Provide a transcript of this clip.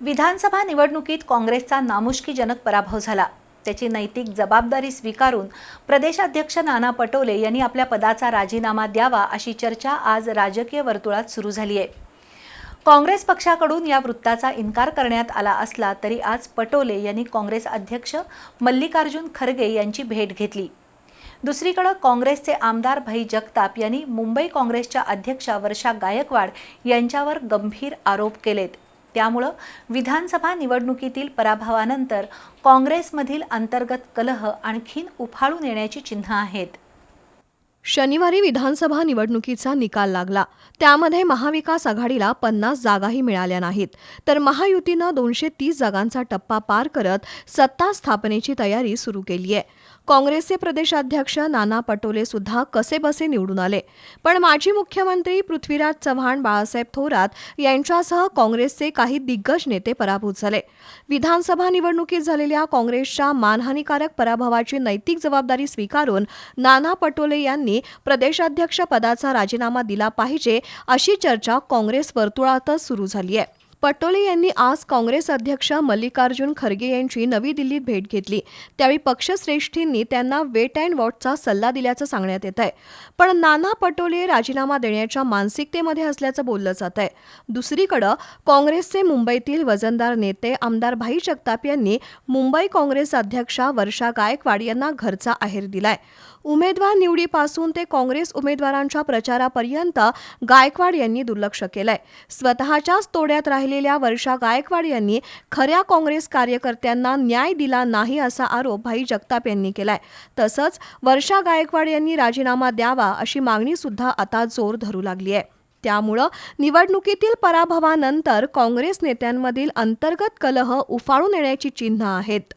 विधानसभा निवडणुकीत काँग्रेसचा नामुष्कीजनक पराभव झाला. त्याची नैतिक जबाबदारी स्वीकारून प्रदेशाध्यक्ष नाना पटोले यांनी आपल्या पदाचा राजीनामा द्यावा अशी चर्चा आज राजकीय वर्तुळात सुरू झाली आहे काँग्रेस पक्षाकडून या वृत्ताचा इन्कार करण्यात आला असला तरी आज पटोले यांनी काँग्रेस अध्यक्ष मल्लिकार्जुन खरगे यांची भेट घेतली. दुसरीकडे काँग्रेसचे आमदार भाई जगताप यांनी मुंबई काँग्रेसच्या अध्यक्षा वर्षा गायकवाड यांच्यावर गंभीर आरोप केलेत. त्यामुळं विधानसभा निवडणुकीतील पराभवानंतर काँग्रेसमधील अंतर्गत कलह आणखीन उफाळून येण्याची चिन्ह आहेत. शनिवारी विधानसभा निवडणुकीचा निकाल लागला. त्यामध्ये महाविकास आघाडीला पन्नास जागाही मिळाल्या नाहीत. तर महायुतीनं दोनशे तीस जागांचा टप्पा पार करत सत्ता स्थापनेची तयारी सुरू केली आहे. काँग्रेसचे प्रदेशाध्यक्ष नाना पटोले सुद्धा कसेबसे निवडून आले. पण माजी मुख्यमंत्री पृथ्वीराज चव्हाण बाळासाहेब थोरात यांच्यासह काँग्रेसचे काही दिग्गज नेते पराभूत झाले. विधानसभा निवडणुकीत झालेल्या काँग्रेसच्या मानहानीकारक पराभवाची नैतिक जबाबदारी स्वीकारून नाना पटोले यांनी प्रदेशाध्यक्ष पदाचा राजीनामा दिला पाहिजे अशी चर्चा काँग्रेस वर्तुळातच सुरू झाली आहे. पटोले यांनी आज काँग्रेस अध्यक्ष मल्लिकार्जुन खरगे यांची नवी दिल्लीत भेट घेतली. त्यावेळी पक्षश्रेष्ठींनी त्यांना वेट अँड वॉटचा सल्ला दिल्याचं सांगण्यात येत आहे. पण नाना पटोले राजीनामा देण्याच्या मानसिकतेमध्ये असल्याचं बोललं जात आहे. दुसरीकडं काँग्रेसचे मुंबईतील वजनदार नेते आमदार भाई जगताप यांनी मुंबई काँग्रेस अध्यक्षा वर्षा गायकवाड यांना घरचा आहेर दिलाय. उमेदवार निवडीपासून ते काँग्रेस उमेदवारांच्या प्रचारापर्यंत गायकवाड यांनी दुर्लक्ष केलंय. स्वतःच्याच तोड्यात राहिलेल्या वर्षा गायकवाड यांनी खऱ्या काँग्रेस कार्यकर्त्यांना न्याय दिला नाही असा आरोप भाई जगताप यांनी केलाय. तसंच वर्षा गायकवाड यांनी राजीनामा द्यावा अशी मागणी सुद्धा आता जोर धरू लागली आहे. त्यामुळं निवडणुकीतील पराभवानंतर काँग्रेस नेत्यांमधील अंतर्गत कलह उफाळून येण्याची चिन्ह आहेत.